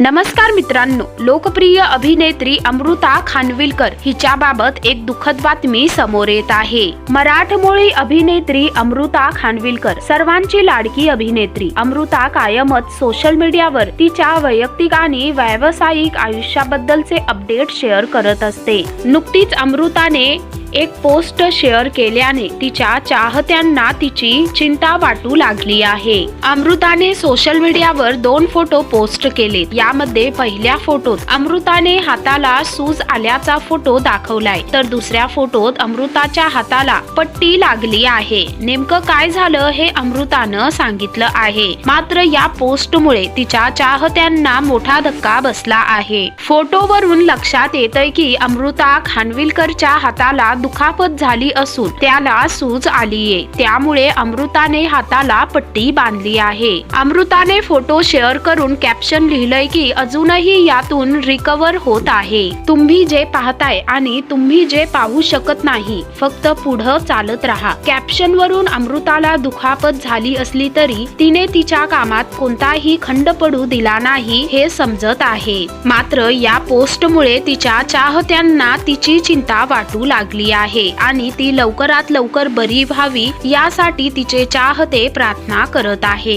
नमस्कार मित्रांनो लोकप्रिय अभिनेत्री अमृता खानविलकर हिच्याबाबत एक दुःखद बातमी समोर येत आहे. मराठमोळी अभिनेत्री अमृता खानविलकर सर्वांची लाडकी अभिनेत्री. अमृता कायमच सोशल मीडियावर तिच्या वैयक्तिक आणि व्यावसायिक आयुष्याबद्दलचे अपडेट शेअर करत असते. नुकतीच अमृताने एक पोस्ट शेअर केल्याने तिच्या चाहत्यांना तिची चिंता वाटू लागली आहे. अमृताने सोशल मीडियावर दोन फोटो पोस्ट केले यामध्ये पहिल्या फोटोत अमृताने हाताला सूज आल्याचा फोटो दाखवलाय तर दुसऱ्या फोटोत अमृताच्या हाताला पट्टी लागली आहे. नेमकं काय झालं हे अमृतानं सांगितलं आहे. मात्र या पोस्टमुळे तिच्या चाहत्यांना मोठा धक्का बसला आहे. फोटोवरून लक्षात येतंय की अमृता खानविलकरच्या हाताला दुखापत झाली असून त्याला सूज आलीये. त्यामुळे अमृताने हाताला पट्टी बांधली आहे. अमृताने फोटो शेअर करून कॅप्शन लिहिलंय की अजूनही यातून रिकवर होत आहे. तुम्ही जे पाहताय आणि तुम्ही जे पाहू शकत नाही फक्त पुढं चालत राहा. कॅप्शन वरून अमृताला दुखापत झाली असली तरी तिने तिच्या कामात कोणताही खंड पडू दिला नाही हे समजत आहे. मात्र या पोस्टमुळे तिच्या चाहत्यांना तिची चिंता वाटू लागली. आहे आणि ती लवकरात लवकर बरी व्हावी यासाठी तिचे चाहते प्रार्थना करत आहे.